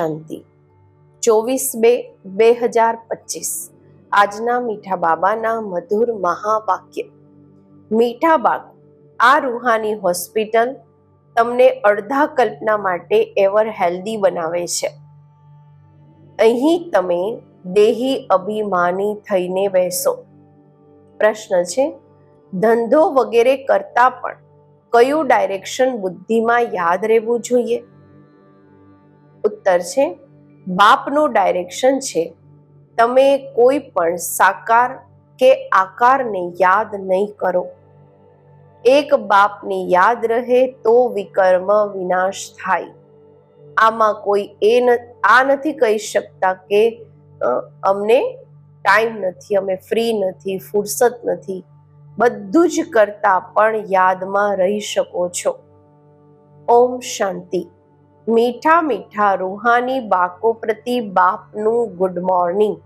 શાંતિ. ચોવીસ બે બે હજાર પચીસ. આજના મીઠા બાબાના મધુર મહાવાક્ય. મીઠા બાગ આ રૂહાની હોસ્પિટલ તમને અડધા કલ્પના માટે એવર હેલ્ધી બનાવે છે. અહીં તમે દેહી અભિમાની થઈને બેસો. પ્રશ્ન છે, ધંધો વગેરે કરતા પણ કયું ડાયરેક્શન બુદ્ધિમાં યાદ રહેવું જોઈએ? ઉત્તર છે, બાપનું ડાયરેક્શન છે, તમે કોઈ પણ સાકાર કે આકારને યાદ નહીં કરો. એક બાપને યાદ રહે તો વિકર્મ વિનાશ થાય. આમાં કોઈ એ આ નથી કહી શકતા કે અમને ટાઈમ નથી, અમે ફ્રી નથી, ફુરસત નથી. બધું જ કરતા પણ યાદમાં રહી શકો છો. ઓમ શાંતિ. મીઠા મીઠા રૂહાની બાકો પ્રતિ બાપનું ગુડ મોર્નિંગ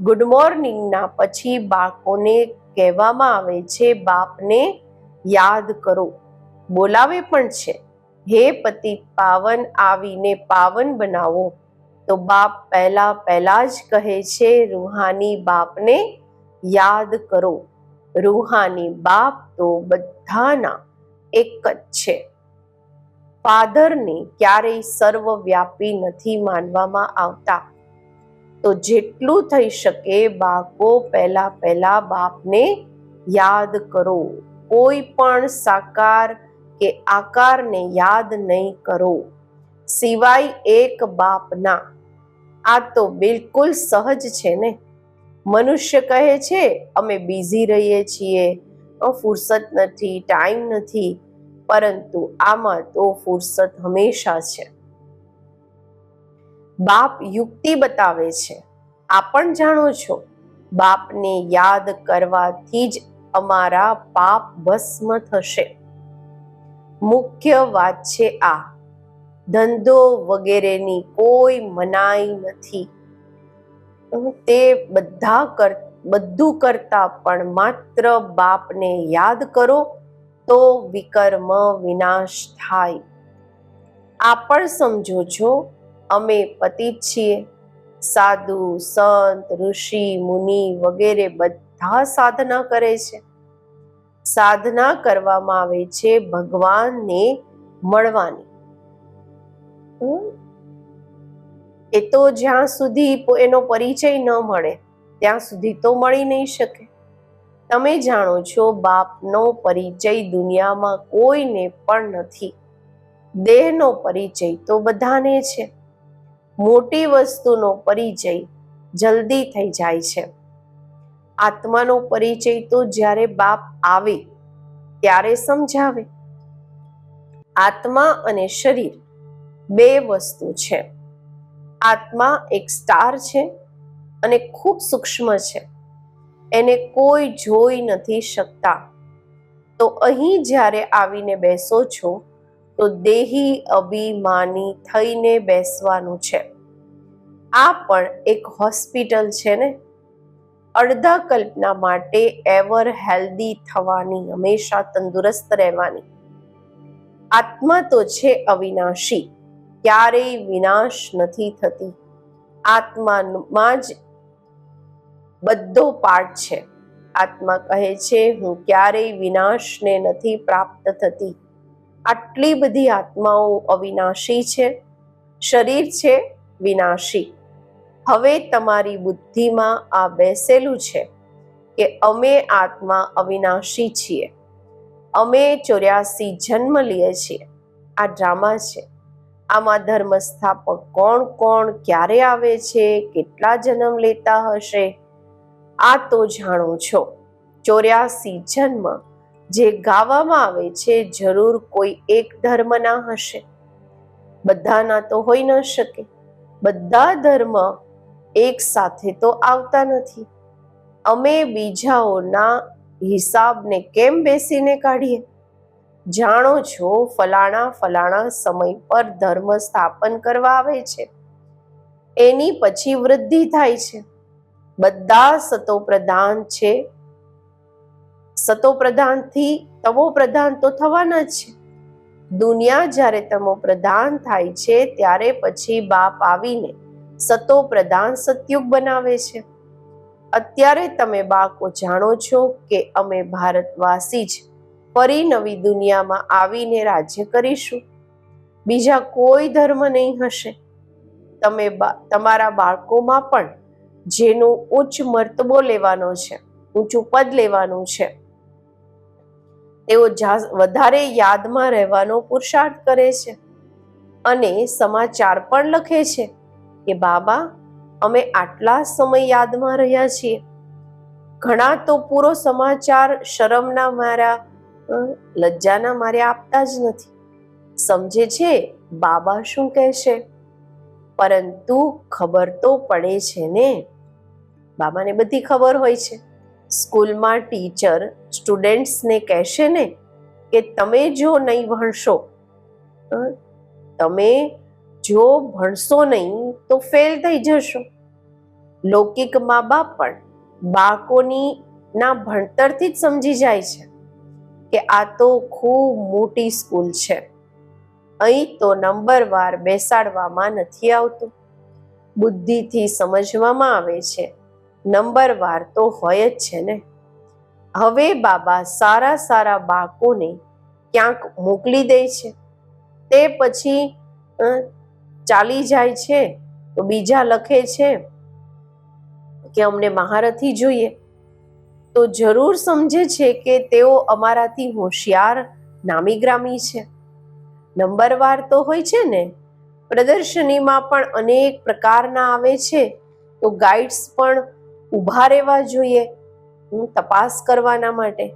ગુડ મોર્નિંગના પછી બાળકોને કહેવામાં આવે છે, બાપને યાદ કરો. બોલાવે પણ છે. હે પતિ, પાવન આવીને પાવન બનાવો. તો બાપ પહેલા પહેલા જ કહે છે, રૂહાની બાપને યાદ કરો. રૂહાની બાપ તો બધાના એક જ છે. ફાધરને ક્યારેય સર્વવ્યાપી નથી માનવામાં આવતા. તો જેટલું થઈ શકે બાળકો પહેલા પહેલા બાપને યાદ કરો. કોઈ પણ સાકાર કે આકારને યાદ નહીં કરો. સિવાય એક બાપના. આ તો બિલકુલ સહજ છે ને? મનુષ્ય કહે છે, અમે બિઝી રહીએ છીએ. ફુરસત નથી, ટાઈમ નથી. પરંતુ આમાં તો ફુરસત હંમેશા છે. બાપ યુક્તિ બતાવે છે. આ પણ જાણો છો, બાપને યાદ કરવાથી જ અમારા પાપ ભસ્મ થશે. મુખ્ય વાત છે આ, ધંધો વગેરેની કોઈ મનાઈ નથી. તે બધા કર, બધું કરતા પણ માત્ર બાપને યાદ કરો તો વિકર્મ વિનાશ થાય. આ પણ સમજો છો, અમે પતિત છીએ. સાધુ, સંત, ઋષિ, મુનિ વગેરે બધા સાધના કરે છે. સાધના કરવામાં આવે છે ભગવાનને મળવાની. એ તો જ્યાં સુધી એનો પરિચય ન મળે, ત્યાં સુધી તો મળી નહીં શકે. તમે જાણો છો, બાપનો પરિચય દુનિયામાં કોઈને પણ નથી. દેહનો પરિચય તો બધાને છે. મોટી વસ્તુનો પરિચય જલ્દી થઈ જાય છે. આત્માનો પરિચય તો જ્યારે બાપ આવે, ત્યારે સમજાવે. આત્મા અને શરીર બે વસ્તુ છે. આત્મા એક સ્ટાર છે અને ખૂબ સૂક્ષ્મ છે. એને કોઈ જોઈ નથી શકતા. તો અહીં જ્યારે આવીને બેસો છો, તો દેહી અભિમાની થઈને બેસવાનું છે. આ પણ એક હોસ્પિટલ છે ને? અડધા કલ્પના માટે એવર હેલ્ધી થવાની, હંમેશા તંદુરસ્ત રહેવાની. આત્મા તો છે અવિનાશી, ક્યારેય વિનાશ નથી થતી. આત્મામાં જ બધો પાર્ટ છે. આત્મા કહે છે, હું ક્યારેય વિનાશને નથી પ્રાપ્ત થતી. આટલી બધી આત્માઓ અવિનાશી છે. શરીર છે, વિનાશી. હવે તમારી બુદ્ધિમાં આ બેસેલું છે કે અમે આત્મા અવિનાશી છીએ. અમે ચોર્યાસી જન્મ લઈએ છીએ. આ ડ્રામા છે. આમાં ધર્મ સ્થાપક કોણ કોણ, ક્યારે આવે છે, કેટલા જન્મ લેતા હશે આ તો જાણો છો. ચોર્યાસી જન્મ જે ગાવામાં આવે છે જરૂર કોઈ એક ધર્મના હશે. બધાના તો હોઈ ન શકે. બધા ધર્મ એક સાથે તો આવતા નથી. અમે બીજાઓના હિસાબને કેમ બેસીને કાઢીએ? જાણો છો ફલાણા ફલાણા સમય પર ધર્મ સ્થાપન કરવા આવે છે. એની પછી વૃદ્ધિ થાય છે. બધા સતો પ્રધાન છે. સતો પ્રધાનથી તમો પ્રધાન તો થવાના છે. દુનિયા જ્યારે તમો પ્રધાન થાય છે ત્યારે પછી બાપ આવીને સતો પ્રધાન સતયુગ બનાવે છે. અત્યારે તમે બાળકો જાણો છો કે અમે ભારતવાસી જ ફરી નવી દુનિયામાં આવીને રાજ્ય કરીશું. બીજા કોઈ ધર્મ નહીં હશે. તમે તમારા બાળકોમાં પણ જેનું ઉચ્ચ મર્તબો લેવાનો છે ઊંચું પદ લેવાનું છે. તેઓ વધારે યાદમાં રહેવાનો પુરુષાર્થ કરે છે અને સમાચાર પણ લખે છે કે, બાબા, અમે આટલા સમય યાદમાં રહ્યા છીએ. ઘણા તો પૂરો સમાચાર શરમના મારા લજ્જાના મારે આપતા જ નથી. સમજે છે બાબા શું કહેશે? પરંતુ ખબર તો પડે છે ને. બાબાને બધી ખબર હોય છે. સ્કૂલમાં ટીચર સ્ટુડન્ટ્સને કહેશે ને કે તમે જો નહીં ભણશો તમે જો ભણશો નહીં તો ફેલ થઈ જશો. લૌકિક મા બાપ પણ બાળકોની ના ભણતરથી જ સમજી જાય છે કે આ તો ખૂબ મોટી સ્કૂલ છે. અહીં તો નંબરવાર બેસાડવામાં નથી આવતું. બુદ્ધિથી સમજવામાં આવે છે. નંબરવાર તો હોય જ છે ને. હવે બાબા સારા સારા બાળકોને ક્યાંક મોકલી દે છે. તે પછી ચાલી જાય છે. તો બીજા લખે છે કે અમને મહારથી જોઈએ. તો જરૂર સમજે છે કે તેઓ અમારાથી હોશિયાર નામી ગ્રામી છે. નંબરવાર તો હોય છે ને, પ્રદર્શનીમાં પણ અનેક પ્રકારના આવે છે. તો ગાઈડ્સ પણ ઊભા રહેવા જોઈએ હું તપાસ કરવાના માટે.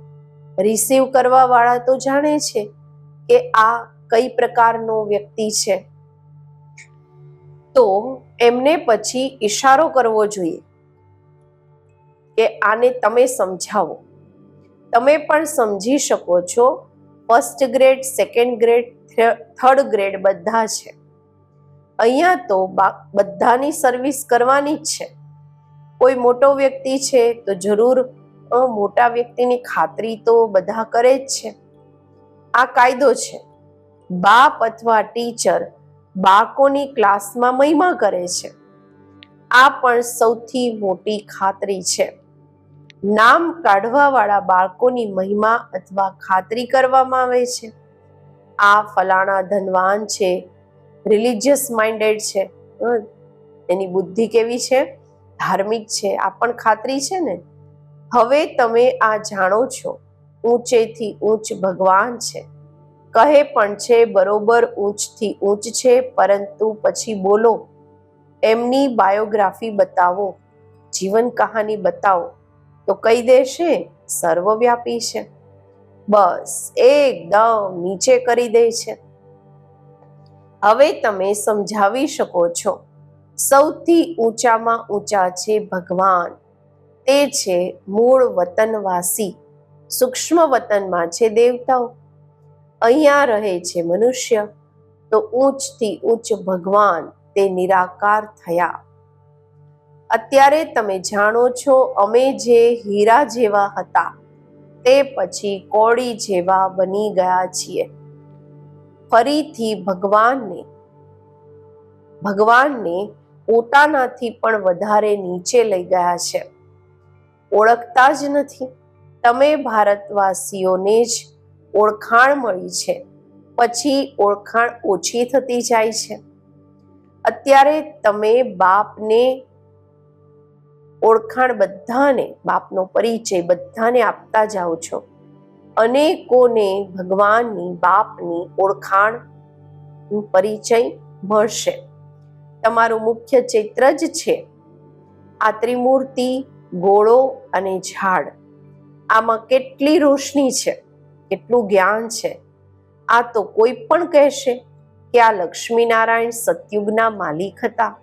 રિસીવ કરવાવાળા તો જાણે છે કે આ કઈ પ્રકારનો વ્યક્તિ છે. તો એમને પછી ઈશારો કરવો જોઈએ. કે આને તમે સમજાવો. તમે પણ સમજી શકો છો, first grade, second grade third grade બધા છે. અહીંયા તો બધાની સર્વિસ કરવાની જ છે. કોઈ મોટો વ્યક્તિ છે તો જરૂર મોટા વ્યક્તિની ખાતરી તો બધા કરે જ છે. આ કાયદો છે. બાપ અથવા ટીચર બાળકોની ક્લાસમાં મહિમા કરે છે. આ પણ સૌથી મોટી ખાતરી છે. નામ કાઢવા વાળા બાળકોની મહિમા અથવા ખાતરી કરવામાં આવે છે. આ ફલાણા ધનવાન છે રિલિજિયસ માઇન્ડેડ છે એની બુદ્ધિ કેવી છે, ધાર્મિક છે, આ પણ ખાતરી છે ને? હવે તમે આ જાણો છો, ઊંચેથી ઊંચ ભગવાન છે. કહે પણ છે, બરોબર ઊંચથી ઊંચ છે, પરંતુ પછી બોલો, એમની બાયોગ્રાફી બતાવો, જીવન કહાની બતાવો, તો કહી દેશે, સર્વવ્યાપી છે. બસ એકદમ નીચે કરી દે છે. હવે તમે સમજાવી શકો છો. સૌથી ઊંચામાં ઊંચા છે ભગવાન. તે છે મૂળ વતનવાસી. સૂક્ષ્મ વતનમાં છે દેવતાઓ. અહીંયા રહે છે મનુષ્ય. તો ઊંચથી ઊંચ ભગવાન તે નિરાકાર થયા. અત્યારે તમે જાણો છો અમે જે હીરા જેવા હતા. તે પછી કોળી જેવા બની ગયા છીએ. ફરીથી ભગવાનને ભગવાનને પોતાનાથી પણ વધારે નીચે લઈ ગયા છે. ઓળખતા જ નથી. તમે ભારતવાસીઓને જ ઓળખાણ મળી છે. પછી ઓળખાણ ઓછી થતી જાય છે. અત્યારે તમે બાપને ઓળખાણ બધાને, બાપનો પરિચય બધાને આપતા જાઓ છો. અનેકોને ભગવાનની, બાપની ઓળખાણ પરિચય મળશે. તમારું મુખ્ય ચિત્ર જ છે. આ ત્રિમૂર્તિ, ગોળો અને ઝાડ. આમાં કેટલી રોશની છે? કેટલું જ્ઞાન છે? આ તો કોઈ પણ કહેશે કે આ લક્ષ્મીનારાયણ સતયુગના માલિક હતા.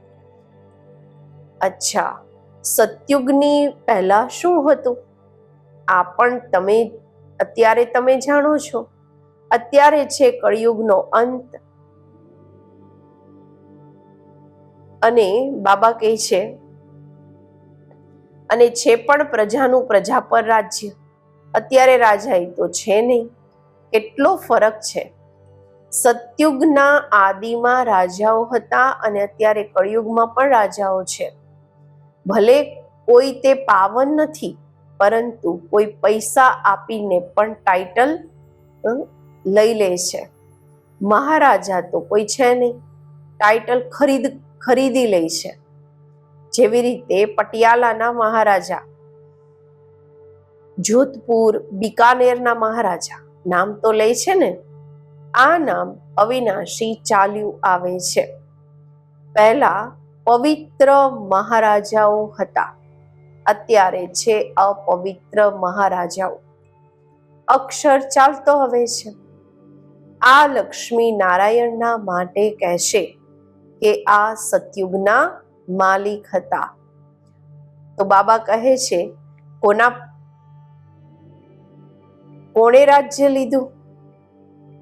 અચ્છા સતયુગની પહેલાં શું હતું? આ પણ તમે અત્યારે તમે જાણો છો. અત્યારે છે કળિયુગનો અંત. અને બાબા કહે છે, અને છે પણ પ્રજાનું પ્રજા પર રાજ્ય. અત્યારે રાજાઈ તો છે નહીં. કેટલો ફરક છે. સતયુગના આદિમાં રાજાઓ હતા અને અત્યારે કળિયુગમાં પણ રાજાઓ છે. ભલે કોઈ તે પાવન નથી, પરંતુ કોઈ પૈસા આપીને પણ ટાઇટલ લઈ લે છે. મહારાજા તો કોઈ છે નહીં. ટાઇટલ ખરીદ, ખરીદી લે છે. જેવી રીતે પટિયાલાના મહારાજા, જોધપુર બિકાનેરના મહારાજા નામ તો લે છે ને? આ નામ અવિનાશી ચાલ્યું આવે છે. પહેલા પવિત્ર મહારાજાઓ હતા. અત્યારે છે અપવિત્ર મહારાજાઓ. અક્ષર ચાલતો હવે છે. આ લક્ષ્મી નારાયણના માટે કહેશે કે આ સતયુગના માલિક હતા. તો બાબા કહે છે, કોના કોણે રાજ્ય લીધું?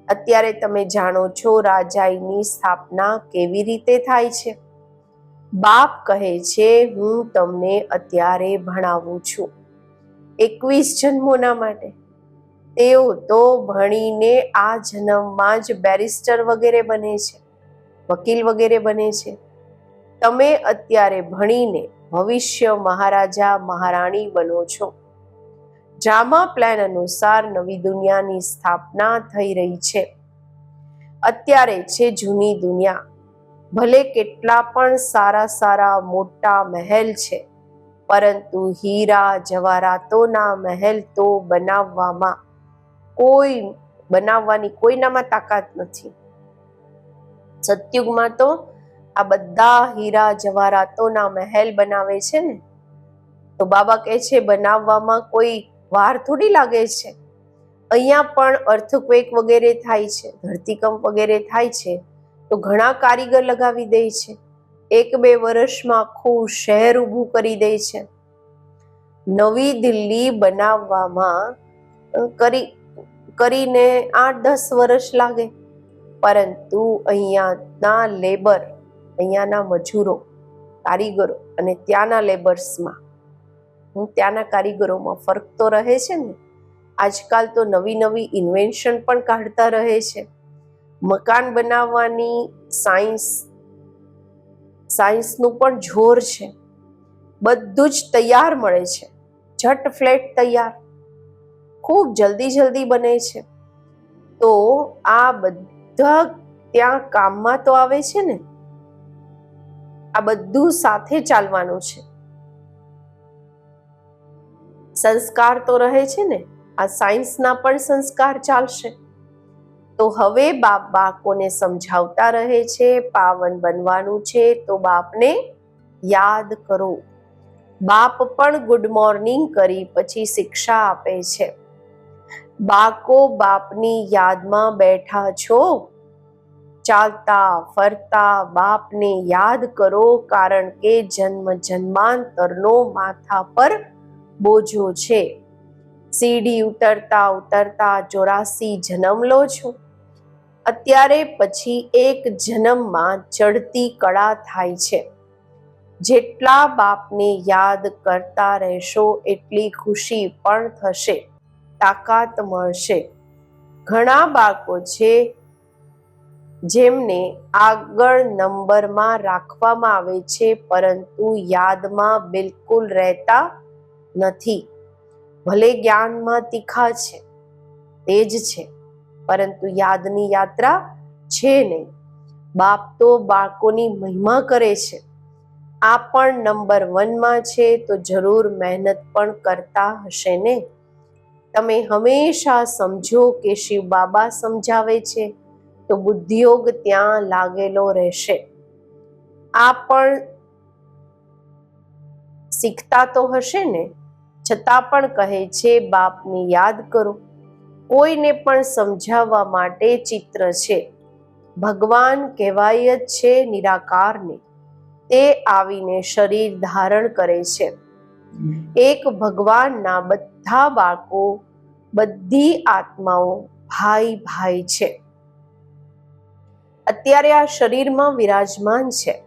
અત્યારે તમે જાણો છો રાજાઈની સ્થાપના કેવી રીતે થાય છે? બાપ કહે છે, હું તમને અત્યારે ભણાવું છું. એકવીસ જન્મોના માટે. તેઓ તો ભણીને આ જન્મમાં જ બેરિસ્ટર વગેરે બને છે, વકીલ વગેરે બને છે. તમે અત્યારે ભણીને ભવિષ્ય મહારાજા, મહારાણી બનો છો. ડ્રામા પ્લાન અનુસાર નવી દુનિયાની સ્થાપના થઈ રહી છે. અત્યારે છે જૂની દુનિયા. ભલે કેટલા પણ સારા સારા મોટા મહેલ છે, પરંતુ હીરા જવારાતોના મહેલ તો બનાવવામાં કોઈ, બનાવવાની કોઈનામાં તાકાત નથી. સતયુગમાં તો આ બધા હીરા જવારાતોના મહેલ બનાવે છે ને? તો બાબા કહે છે, બનાવવામાં કોઈ વાર થોડી લાગે છે. અહીંયા પણ અર્થક્વેક વગેરે થાય છે, ધરતીકંપ વગેરે થાય છે તો ઘણા કારીગર લગાવી દે છે. એક બે વર્ષમાં આખું શહેર ઊભું કરી દે છે. નવી દિલ્હી બનાવવામાં કરી, કરીને આઠ દસ વર્ષ લાગે. પરંતુ અહીંયાના લેબર, અહીંયાના મજૂરો, કારીગરો અને ત્યાંના લેબર્સમાં, હું ત્યાંના કારીગરોમાં ફરક તો રહે છે ને? આજકાલ તો નવી નવી ઇન્વેન્શન પણ કાઢતા રહે છે. મકાન બનાવવાની સાયન્સ, સાયન્સનું પણ જોર છે. બધું જ તૈયાર મળે છે. ઝટ ફ્લેટ તૈયાર. ખૂબ જલ્દી જલ્દી બને છે. તો આ બધા ત્યાં કામમાં તો આવે છે ને? આ બધું સાથે ચાલવાનું છે. સંસ્કાર તો રહે છે ને? આ સાયન્સના પણ સંસ્કાર ચાલશે. તો હવે બાપ બાળકોને સમજાવતા રહે છે, પાવન બનવાનું છે, તો બાપને યાદ કરો. બાપ પણ ગુડ મોર્નિંગ કરી પછી શિક્ષા આપે છે. બાકો બાપની યાદમાં બેઠા છો. ચાલતા, ફરતા બાપને યાદ કરો કારણ કે જન્મ જન્માંતરનો માથા પર બોજો છે. સીડી ઉતરતા ઉતરતા ચોરાસી જન્મ લો છો. અત્યારે પછી એક જન્મમાં ચડતી કળા થાય છે. જેટલા બાપને યાદ કરતા રહેશો એટલી ખુશી પણ થશે, તાકાત મળશે. ઘણા બાળકો છે જેમને આગળ નંબરમાં રાખવામાં આવે છે, પરંતુ યાદમાં બિલકુલ રહેતા નથી. ભલે જ્ઞાનમાં તીખા છે તેજ છે. પરંતુ યાદની યાત્રા છે નહીં. બાપ તો બાળકોની મહિમા કરે છે. આ પણ નંબર વનમાં છે તો જરૂર મહેનત પણ કરતા હશે ને. તમે હંમેશા સમજો કે શિવ બાબા સમજાવે છે તો બુદ્ધિયોગ ત્યાં લાગેલો રહેશે. આ પણ શીખતા તો હશે ને. છતાં પણ કહે છે, બાપની યાદ કરો. કોઈને પણ સમજાવવા માટે ચિત્ર છે. ભગવાન કહેવાય જ છે નિરાકારને. તે આવીને શરીર ધારણ કરે છે. એક ભગવાનના બધા બાળકો, બધી આત્માઓ ભાઈ ભાઈ છે. અત્યારે આ શરીરમાં વિરાજમાન છે.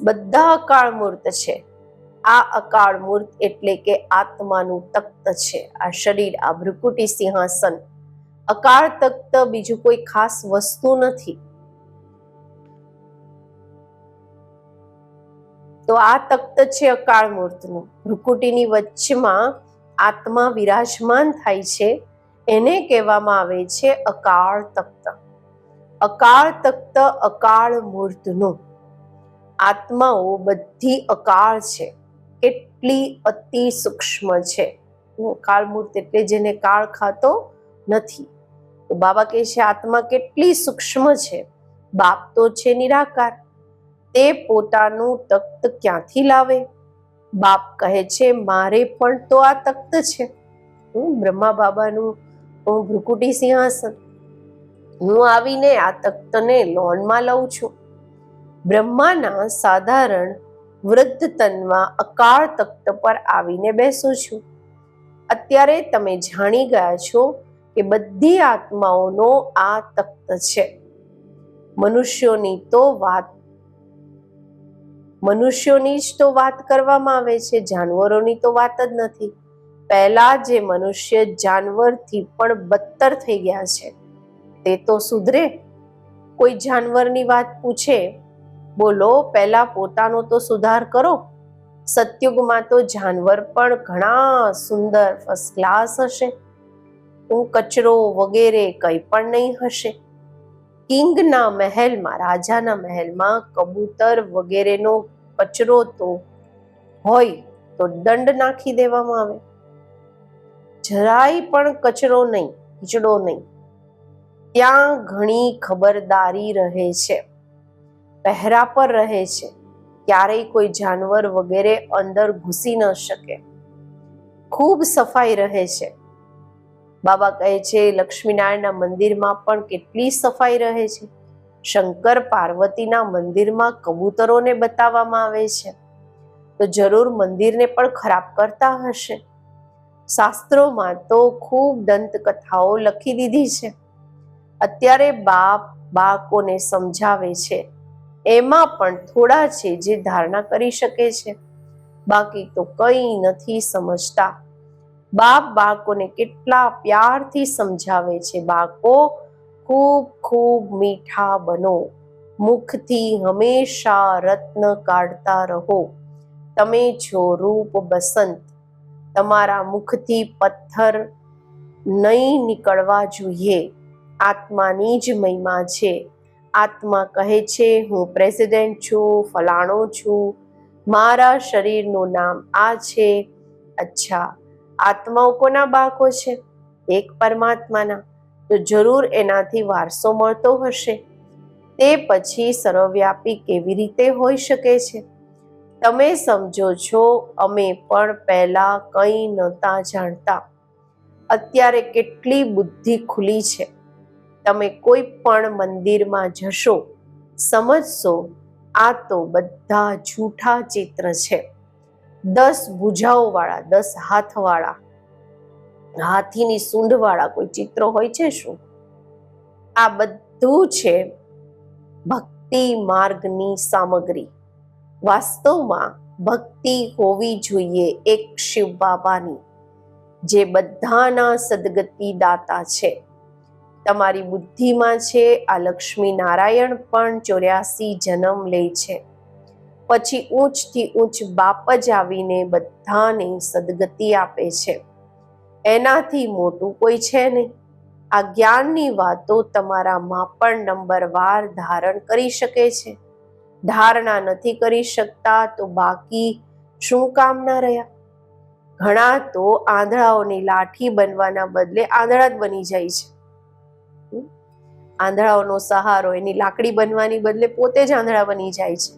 બધા અકાળ મૂર્ત છે. આ અકાળ મૂર્ત એટલે કે આત્માનું તખ્ત છે. આ શરીર, આ ભ્રુકુટી સિંહાસન. અકાળ તખ્ત બીજું કોઈ ખાસ વસ્તુ નથી. તો આ તખ્ત છે અકાળ મૂર્તનું ભ્રુકુટીની વચ્ચેમાં આત્મા વિરાજમાન થાય છે. એને કહેવામાં આવે છે અકાળ તખ્ત. અકાળ તખ્ત અકાળ મૂર્તનું આત્માઓ બધી અકાળ છે. કેટલી અતિ સૂક્ષ્મ છે. કાળમૂર્ત એટલે જેને કાળ ખાતો નથી. તો બાબા કહે છે, આત્મા કેટલી સૂક્ષ્મ છે. બાપ તો છે નિરાકાર. તે પોતાનું તખ્ત ક્યાંથી લાવે? બાપ કહે છે, મારે પણ તો આ તખ્ત છે. હું બ્રહ્મા બાબાનું ભ્રુકુટી સિંહાસન. હું આવીને આ તખ્તને લોનમાં લઉં છું. બ્રહ્માના સાધારણ વૃદ્ધ તનમાં અકાળ તખ્ત પર આવીને બેસું છું. અત્યારે તમે જાણી ગયા છો કે બધી આત્માઓનો આ તખ્ત છે. મનુષ્યોની તો વાત, મનુષ્યોની જ તો વાત કરવામાં આવે છે, જાનવરોની તો વાત જ નથી. પહેલા જે મનુષ્ય જાનવરથી પણ બદતર થઈ ગયા છે, તે તો સુધરે? કોઈ જાનવરની વાત પૂછે? બોલો, પહેલા પોતાનો તો સુધાર કરો. સતયુગમાં તો જાનવર પણ ઘણા સુંદર ફર્સ્ટ ક્લાસ હશે. હું કચરો વગેરે કંઈ પણ નહીં હશે. કિંગના મહેલમાં, રાજાના મહેલમાં કબૂતર વગેરેનો કચરો તો હોય તો દંડ નાખી દેવામાં આવે. જરાય પણ કચરો નહીં, કીચડો નહીં. ત્યાં ઘણી ખબરદારી રહે છે. પહેરા પર રહે છે. ક્યારેય કોઈ જાનવર વગેરે અંદર ઘૂસી ન શકે. ખૂબ સફાઈ રહે છે. બાબા કહે છે, લક્ષ્મીનારાયણના મંદિરમાં પણ કેટલી સફાઈ રહે છે. શંકર પાર્વતીના મંદિરમાં કબૂતરોને બતાવવામાં આવે છે. તો જરૂર મંદિરને પણ ખરાબ કરતા હશે. શાસ્ત્રોમાં તો ખૂબ દંતકથાઓ લખી દીધી છે. અત્યારે બાપ બાળકોને સમજાવે છે એમાં પણ થોડા છે જે ધારણા કરી શકે છે. બાકી તો કંઈ નથી સમજતા. બાપ બાળકોને કેટલા પ્યારથી સમજાવે છે બાળકો. ખૂબ ખૂબ મીઠા બનો. મુખથી હંમેશા રત્ન કાઢતા રહો. તમે છો રૂપ બસંત. તમારા મુખથી પથ્થર નહીં નીકળવા જોઈએ. આત્માની જ મહિમા છે. આત્મા કહે છે, હું પ્રેસિડેન્ટ છું, ફલાણો છું, મારા શરીરનું નામ આ છે, અચ્છા. આત્માઓ કોના બાળકો છે? એક પરમાત્માના. તો જરૂર એનાથી વારસો મળતો હશે. તે પછી સર્વવ્યાપી કેવી રીતે હોઈ શકે છે? તમે સમજો છો, અમે પણ પહેલા કંઈ નહોતા જાણતા. અત્યારે કેટલી બુદ્ધિ ખુલી છે. તમે કોઈ પણ મંદિરમાં જશો, સમજશો, આ તો બધા જૂઠા ચિત્ર છે. દસ ભુજાઓ વાળા દસ હાથ વાળા હાથીની સૂંઢ વાળા કોઈ ચિત્રો હોય છે શું? આ બધું છે ભક્તિ માર્ગની સામગ્રી. વાસ્તવમાં ભક્તિ હોવી જોઈએ એક શિવ બાબાની, જે બધાના સદગતિ દાતા છે. તમારી બુદ્ધિમાં છે, આ લક્ષ્મી નારાયણ પણ ચોર્યાસી જન્મ લે છે. પછી ઊંચથી ઊંચ બાપ જ આવીને બધાને સદગતિ આપે છે. એનાથી મોટું કોઈ છે નહીં. આ જ્ઞાનની વાતો તમારામાં પણ નંબરવાર ધારણ કરી શકે છે. ધારણા નથી કરી શકતા તો બાકી શું કામના રહ્યા? ઘણા તો આંધળાઓની લાઠી બનવાના બદલે આંધળા જ બની જાય છે. આંધળાઓનો સહારો, એની લાકડી બનવાની બદલે પોતે જ આંધળા બની જાય છે.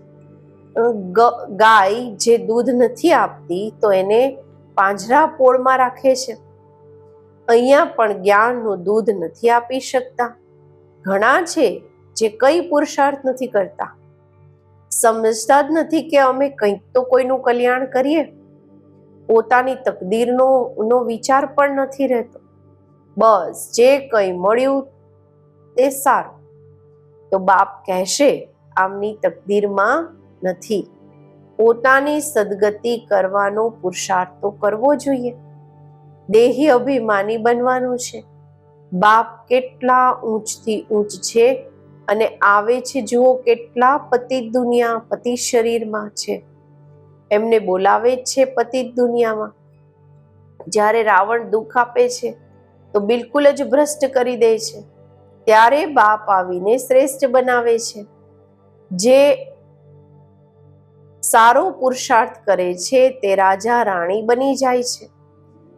ગાય જે દૂધ નથી આપતી તો એને પાંજરા પોળમાં રાખે છે. અહીંયા પણ જ્ઞાનનું દૂધ નથી આપી શકતા. ઘણા છે જે કઈ પુરુષાર્થ નથી કરતા. સમજતા જ નથી કે અમે કંઈક તો કોઈનું કલ્યાણ કરીએ. પોતાની તકદીરનો વિચાર પણ નથી રહેતો. બસ જે કંઈ મળ્યું તે સારું. તો બાપ કહેશે, આમની તકદીરમાં નથી. પોતાની સદગતિ કરવાનો પુરુષાર્થ તો કરવો જોઈએ. દેહી અભિમાની બનવાનું છે. બાપ કેટલા ઊંચથી ઊંચ છે અને આવે છે જુઓ કેટલા પતિ દુનિયા પતિ શરીરમાં છે. એમને બોલાવે છે પતિ દુનિયામાં. જ્યારે રાવણ દુઃખ આપે છે, તો બિલકુલ જ ભ્રષ્ટ કરી દે છે. ત્યારે બાપ આવીને શ્રેષ્ઠ બનાવે છે. જે સારો પુરુષાર્થ કરે છે તે રાજા રાણી બની જાય છે.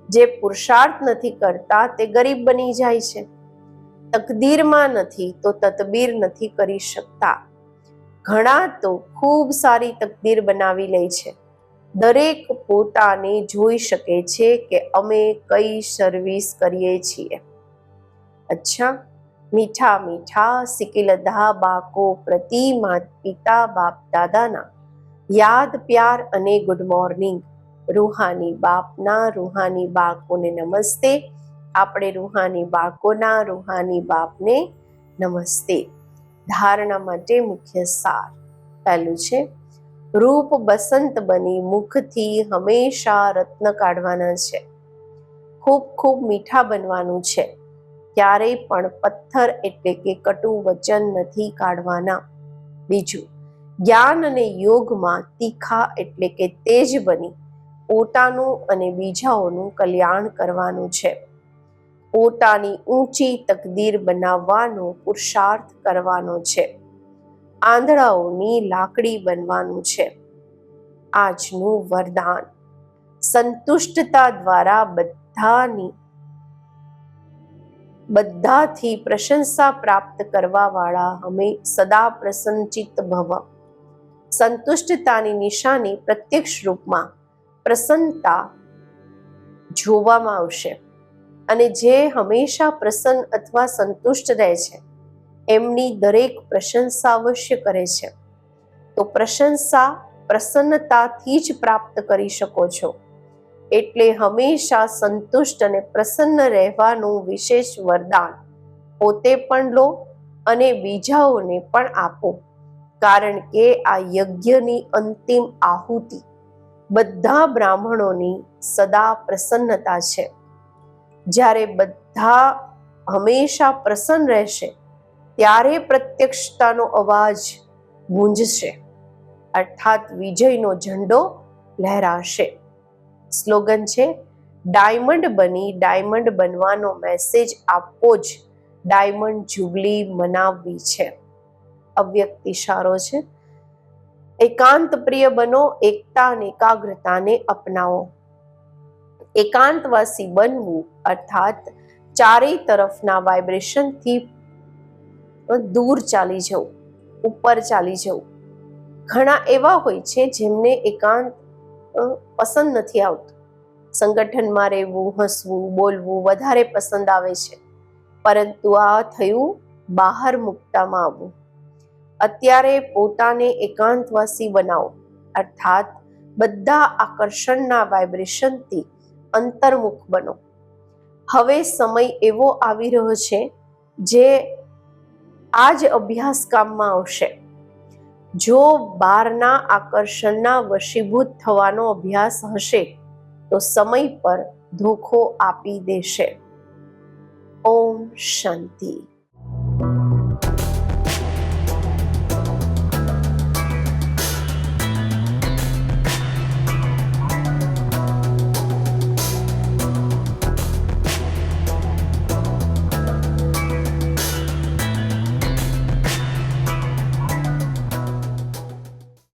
જે પુરુષાર્થ નથી કરતા તે ગરીબ બની જાય છે. તકદીરમાં નથી તો તતબીર નથી કરી શકતા. ઘણા તો ખૂબ સારી તકદીર બનાવી લે છે. દરેક પોતાને જોઈ શકે છે કે અમે કઈ સર્વિસ કરીએ છીએ. અચ્છા મીઠા મીઠા સિકિલધા બાકો પ્રતિ માત પિતા બાપ દાદાના. યાદ પ્યાર અને ગુડ મોર્નિંગ રૂહાની બાપના રૂહાની બાળકોને નમસ્તે. આપણે રૂહાની બાળકોના રૂહાની બાપને નમસ્તે. ધારણા માટે મુખ્ય સાર પહેલું છે. રૂપ બસંત બની મુખથી હંમેશા રત્ન કાઢવાના છે. ખૂબ ખૂબ મીઠા બનવાનું છે. ક્યારેય પણ પથ્થર એટલે કે કટુ વચન નથી કાઢવાના. બીજું, જ્ઞાન અને યોગમાં તીખા એટલે કે તેજ બની પોતાનું અને બીજાઓનું કલ્યાણ કરવાનું છે. પોતાની ઊંચી તકદીર બનાવવાનો પુરુષાર્થ કરવાનો છે. આંધળાઓની લાકડી બનવાનું છે. આજનું વરદાન. સંતુષ્ટતા દ્વારા બધાની બધાથી પ્રશંસા પ્રાપ્ત કરવાવાળા અમે સદા પ્રસન્નચિત્ત ભવ. સંતુષ્ટતાની નિશાની પ્રત્યક્ષ રૂપમાં પ્રસન્નતા જોવામાં આવશે. અને જે હંમેશા પ્રસન્ન અથવા સંતુષ્ટ રહે છે, એમની દરેક પ્રશંસા અવશ્ય કરે છે. તો પ્રશંસા પ્રસન્નતાથી જ પ્રાપ્ત કરી શકો છો. એટલે હંમેશા સંતુષ્ટ અને પ્રસન્ન રહેવાનું વિશેષ વરદાન. પોતે પણ લો અને બીજાઓને પણ આપો. કારણ કે આ યજ્ઞની અંતિમ આહુતિ બધા બ્રાહ્મણોની સદા પ્રસન્નતા છે. જ્યારે બધા હંમેશા પ્રસન્ન રહેશે, ત્યારે પ્રત્યક્ષતાનો અવાજ ગુંજશે. અર્થાત વિજયનો ઝંડો લહેરાશે. સ્લોગન છે, ડાયમંડ બની, ડાયમંડ બનવાનો મેસેજ આપવો જ ડાયમંડ જુબલી મનાવવી છે. અવ્યક્ત ઇશારો છે. એકાંત પ્રિય બનો, એકતા અને એકાગ્રતાને અપનાવો. એકાંતવાસી બનવું અર્થાત ચારેય તરફના વાઇબ્રેશનથી દૂર ચાલી જવું, ઉપર ચાલી જવું. ઘણા એવા હોય છે જેમને એકાંત પસંદ નથી આવતું. સંગઠનમાં રહેવું, હસવું, બોલવું વધારે પસંદ આવે છે. પરંતુ આ થયું બહાર મુક્તામાં આવવું અત્યારે પોતાને એકાંતવાસી બનાવો. અર્થાત બધા આકર્ષણના વાઇબ્રેશનથી અંતર્મુખ બનો. હવે સમય એવો આવી રહ્યો છે જે આ જ અભ્યાસ કામમાં આવશે. જો બહારના આકર્ષણના વશીભૂત થવાનો અભ્યાસ હશે, તો સમય પર ધોખો આપી દેશે. ઓમ શાંતિ.